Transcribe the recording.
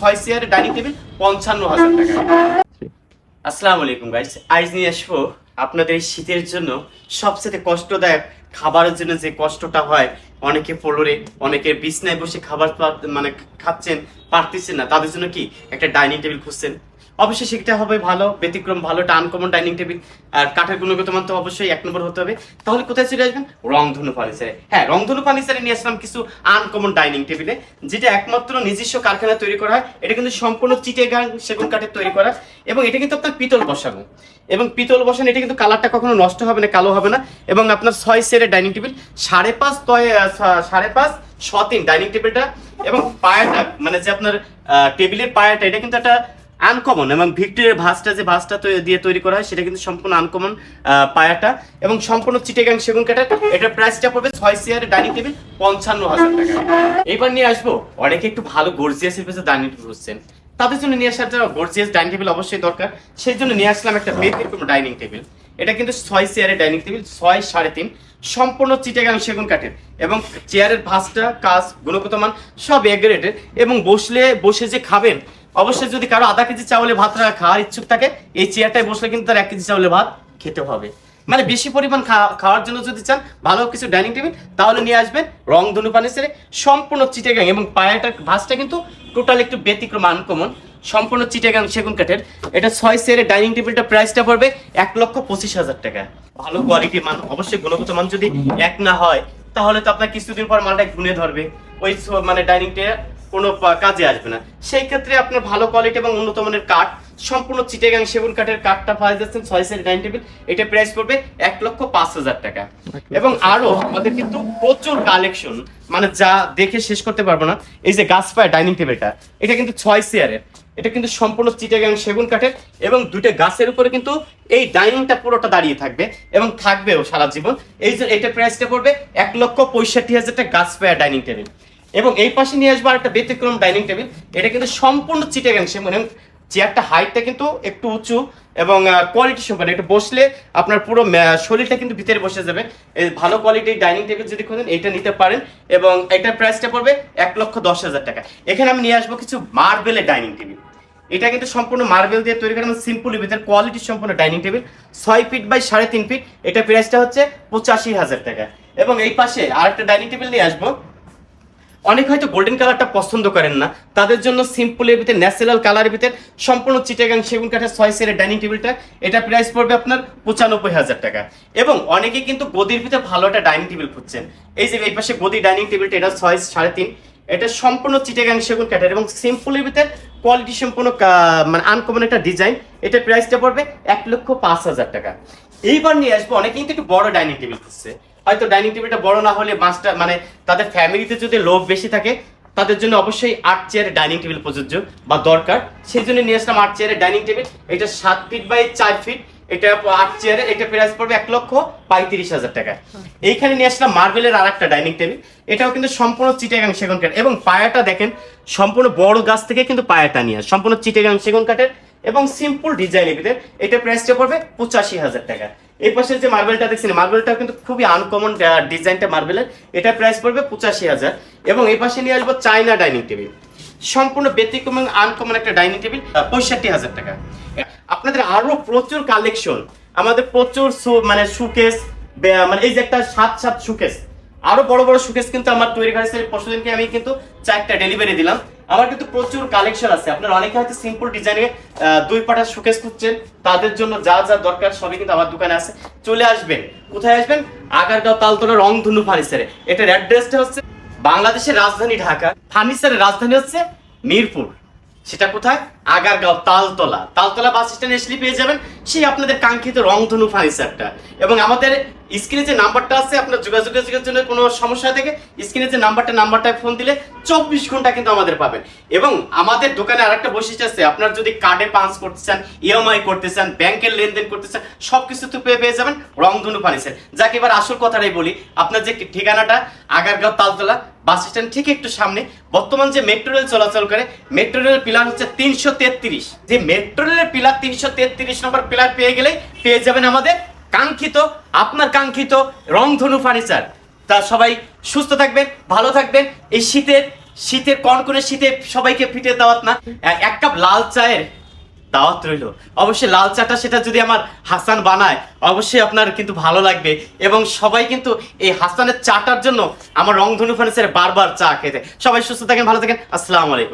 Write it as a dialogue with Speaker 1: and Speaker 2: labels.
Speaker 1: ছয় চেয়ারের dining table পঞ্চান্ন হাজার টাকা। আসসালামু আলাইকুম গাইস আজ নিয়ে আসব আপনাদের এই শীতের জন্য সবচেয়ে কষ্টদায়ক খাবারের জন্য যে কষ্টটা হয় অনেকে ফ্লোরে অনেকে বিছনায় বসে খাবার মানে খাচ্ছেন পারতেছেন না তাদের জন্য কি একটা ডাইনিং টেবিল খুঁজছেন? অবশ্যই সেটা হবে, ভালো, ব্যতিক্রম, ভালো একটা আনকমন ডাইনিং টেবিল আর কাঠের গুণগত মান তো অবশ্যই এক নম্বর হতে হবে। তাহলে কোথায় চলে আসবেন? রংধনু ফার্নিচারে হ্যাঁ রংধনু ফার্নিচারে নিয়ে আসলাম কিছু আনকমন ডাইনিং টেবিলে যেটা একমাত্র নিজস্ব কারখানায় তৈরি করা হয়। এটা কিন্তু সম্পূর্ণ চিটে চিটেগাং সেগুন কাঠের তৈরি করা। এবং এটা কিন্তু আপনার পিতল বসানো। এবং পিতল বসানো, এটা কিন্তু কালারটা কখনো নষ্ট হবে না, কালো হবে না। এবং আপনার ছয় সেরের ডাইনিং টেবিল সাড়ে পাঁচ সাড়ে পাঁচ ছ তিন ডাইনিং টেবিলটা এবং পায়াটা মানে যে আপনার টেবিলের পায়াটা এটা কিন্তু একটা আনকমন এবং ভিক্টোরিয়ার ভাসটা যে ভাসটা দিয়ে তৈরি করা হয়, সেটা কিন্তু সম্পূর্ণ আনকমন পায়াটা। এবং সম্পূর্ণ চিটেগাং সেগুন কাঠের এটার প্রাইসটা পড়বে ছয় চেয়ারের ডাইনিং টেবিল পঞ্চান্ন হাজার টাকা। এবার নিয়ে আসব, অনেকে একটু ভালো গর্জিয়াসের পেছে ডাইনিং টেবিল খুঁজছেন। তাদের জন্য নিয়ে আসার জন্য গর্জিয়াস ডাইনিং টেবিল অবশ্যই দরকার। সেই জন্য নিয়ে আসলাম একটা ব্যতিক্রম ডাইনিং টেবিল এটা কিন্তু ছয় চেয়ারের ডাইনিং টেবিল ছয় সাড়ে তিন। সম্পূর্ণ চিটাগাং সেগুন কাঠের। এবং চেয়ারের ভাঁজটা, কাজ, গুণগত মান সব এক গ্রেডের এবং বসলে, বসে যে খাবেন অবশ্যই যদি কারও আধা কেজি চাউলে ভাত খাওয়ার ইচ্ছুক থাকে, এই চেয়ারটায় বসলে কিন্তু তার এক কেজি চাউলে ভাত খেতে হবে। মানে বেশি পরিমাণ খাওয়ার জন্য যদি চান, ভালো কিছু ডাইনিং টেবিল, তাহলে নিয়ে আসবেন রং ধনু ফার্নিচারে সম্পূর্ণ চিটেগাং এবং পায়াটার ভাঁজটা কিন্তু টোটাল একটু ব্যতিক্রম, আনকমন। সম্পূর্ণ চিটেগাং সেগুন কাঠের। এটা ছয় সেরে ডাইনিং টেবিলটা প্রাইসটা পড়বে এক লক্ষ পঁচিশ হাজার টাকা। ভালো কোয়ালিটি মান, অবশ্যই গুণগত মান যদি এক না হয়, তাহলে তো আপনার কিছুদিন পর মালটা ঘুরে ধরবে। ওই মানে ডাইনিংটা কোনো কাজে আসবে না। সেই ক্ষেত্রে আপনার ভালো কোয়ালিটি এবং উন্নত মানের কাঠ সম্পূর্ণ চিটেগাং সেগুন কাঠের কাঠটা পাওয়া যাচ্ছেন ছয় সেট ডাইনিং টেবিল এটা প্রাইস পড়বে এক লক্ষ পাঁচ হাজার টাকা। এবং আরও আমাদের কিন্তু প্রচুর কালেকশন মানে যা দেখে শেষ করতে পারব না এই যে গাছ পায় ডাইনিং টেবিলটা এটা কিন্তু ছয় চেয়ারের এটা কিন্তু সম্পূর্ণ চিটাগাং সেগুন কাঠের এবং দুইটা গাছের উপরে কিন্তু এই ডাইনিংটা পুরোটা দাঁড়িয়ে থাকবে এবং থাকবেও সারা জীবন। এই যে এটা প্রাইসটা পড়বে এক লক্ষ পঁয়ষট্টি হাজার টাকা গাছ পায়া ডাইনিং টেবিল এবং এই পাশে নিয়ে আসব একটা ব্যতিক্রম ডাইনিং টেবিল। এটা কিন্তু সম্পূর্ণ চিটাগাং সেগুন মানে চেয়ারটা হাইটটা কিন্তু একটু উঁচু এবং কোয়ালিটি সম্পন্ন। একটু বসলে আপনার পুরো শরীরটা কিন্তু ভিতরে বসে যাবে। ভালো কোয়ালিটির ডাইনিং টেবিল যদি খোঁজেন এটা নিতে পারেন এবং এটার প্রাইসটা পড়বে এক লক্ষ দশ হাজার টাকা। এখানে আমি নিয়ে আসব কিছু মার্বেলের ডাইনিং টেবিল। এটা কিন্তু সম্পূর্ণ মার্বেল দিয়ে তৈরি করা সিম্পল ভিতরে কোয়ালিটি সম্পূর্ণ ডাইনিং টেবিল। ছয় ফিট বাই সাড়ে তিন ফিট এটা প্রাইসটা হচ্ছে পঁচাশি হাজার টাকা। এবং এই পাশে আরেকটা ডাইনিং টেবিল নিয়ে আসব। অনেক হয়তো গোল্ডেন কালারটা পছন্দ করেন না। তাদের জন্য সিম্পলের ভিতরে ন্যাচারাল কালারের ভিতরে, সম্পূর্ণ চিটাগাং সেগুন কাঠের ছয় সেরের ডাইনিং টেবিলটা এটা প্রাইস পড়বে আপনার পঁচানব্বই হাজার টাকা। এবং অনেকে কিন্তু গদির ভিতরে ভালো একটা ডাইনিং টেবিল খুঁজছেন। এই যে এই পাশে গদি ডাইনিং টেবিলটা এটা ছয় সাড়ে তিন। এটা সম্পূর্ণ চিটাগাং সেগুন কাঠের এবং সিম্পলের ভিতরে কোয়ালিটি সম্পূর্ণ মানে আনকমন একটা ডিজাইন এটা প্রাইসটা পড়বে এক লক্ষ পাঁচ হাজার টাকা। এইবার নিয়ে আসব, অনেকে কিন্তু একটু বড় ডাইনিং টেবিল খুঁজছে। হয়তো ডাইনিং টেবিলটা বড় না হলে মাস্টার মানে তাদের ফ্যামিলিতে যদি লোভ বেশি থাকে, তাদের জন্য অবশ্যই আট চেয়ারের ডাইনিং টেবিল প্রযোজ্য বা দরকার। সেই জন্য নিয়ে আসলাম আট চেয়ারের ডাইনিং টেবিল এটা সাত ফিট বাই চার ফিট এটা আট চেয়ারে এটা প্রাইস পড়বে এক লক্ষ পঁয়ত্রিশ হাজার টাকা। এইখানে নিয়ে আসলাম মার্বেলের আর একটা ডাইনিং টেবিল এটাও কিন্তু সম্পূর্ণ চিটেগাং সেগুন কাঠ। এবং পায়াটা দেখেন, সম্পূর্ণ বড় গাছ থেকে কিন্তু পায়াটা নিয়ে সম্পূর্ণ চিটেগাং সেগুন কাঠের এবং সিম্পল ডিজাইনের ভিতরে। এটা প্রাইসটা পড়বে পঁচাশি হাজার টাকা। এই পাশে যে মার্বেলটা দেখছেন মার্বেলটা কিন্তু খুবই আনকমন ডিজাইনটা মার্বেলের এটা প্রাইস পড়বে পঁচাশি হাজার। এবং এই পাশে নিয়ে আসব চাইনা ডাইনিং টেবিল সম্পূর্ণ ব্যতিক্রম এবং আনকমন একটা ডাইনিং টেবিল পঁয়ষট্টি হাজার টাকা। আপনাদের আরও প্রচুর কালেকশন আমাদের প্রচুর মানে সুকেস মানে এই যে একটা সাত সাত সুকেস আরও বড় বড় সুকেস কিন্তু আমার তৈরি করেছে পরশুদিনকে আমি কিন্তু চারটা ডেলিভারি দিলাম। আমার কিন্তু প্রচুর কালেকশন আছে। আপনার অনেকে হয়তো সিম্পল ডিজাইনে দুই পাটা সুকেস খুঁজছেন। তাদের জন্য যা যা দরকার সবই কিন্তু আমার দোকানে আছে। চলে আসবেন। কোথায় আসবেন? আগারগাঁও তালতলা রং রংধনু ফার্নিচারে। এটার অ্যাড্রেসটা হচ্ছে বাংলাদেশের রাজধানী ঢাকা। ফার্নিচারের রাজধানী হচ্ছে মিরপুর। সেটা কোথায়? আগারগাঁও তালতলা। তালতলা বাস স্ট্যান্ড এসে পেয়ে যাবেন। সেই আপনাদের কাঙ্ক্ষিত রং রংধনু ফার্নিচারটা। এবং আমাদের স্ক্রিনে যে নাম্বারটা আছে, আপনার যোগাযোগের জন্য কোনো সমস্যা থেকে, স্ক্রিনে যে নাম্বারটা, নাম্বারটায় ফোন দিলে চব্বিশ ঘণ্টা কিন্তু আমাদের পাবেন। এবং আমাদের দোকানে আরেকটা বৈশিষ্ট্য আছে, আপনার যদি কার্ডে পাঞ্চ করতে চান ইএমআই করতে চান ব্যাংকের লেনদেন করতে চান সব কিছু তো পেয়ে পেয়ে যাবেন রংধনু ফার্নিচার যাকে, এবার আসল কথাটাই বলি, আপনার যে ঠিকানাটা, আগারগাঁও তালতলা বাস স্ট্যান্ড ঠিক একটু সামনে, বর্তমান যে মেট্রো রেল চলাচল করে মেট্রো রেল পিলার হচ্ছে তিনশো তেত্রিশ। যে মেট্রো রেলের পিলার তিনশো তেত্রিশ নম্বর পিলার পেয়ে গেলেই পেয়ে যাবেন আমাদের কাঙ্ক্ষিত, আপনার কাঙ্ক্ষিত রংধনু ফার্নিচার তা সবাই সুস্থ থাকবেন, ভালো থাকবেন। এই শীতের শীতের কনকনে শীতে সবাইকে পিঠে দাওয়াত না। এক কাপ লাল চায়ের দাওয়াত রইল। অবশ্যই লাল চাটা সেটা যদি আমার হাসান বানায়, অবশ্যই আপনার কিন্তু ভালো লাগবে। এবং সবাই কিন্তু এই হাসানের চাটার জন্য আমার রংধনু ফার্নিচারে বারবার চা খেতে। সবাই সুস্থ থাকেন, ভালো থাকেন। আসসালামু আলাইকুম।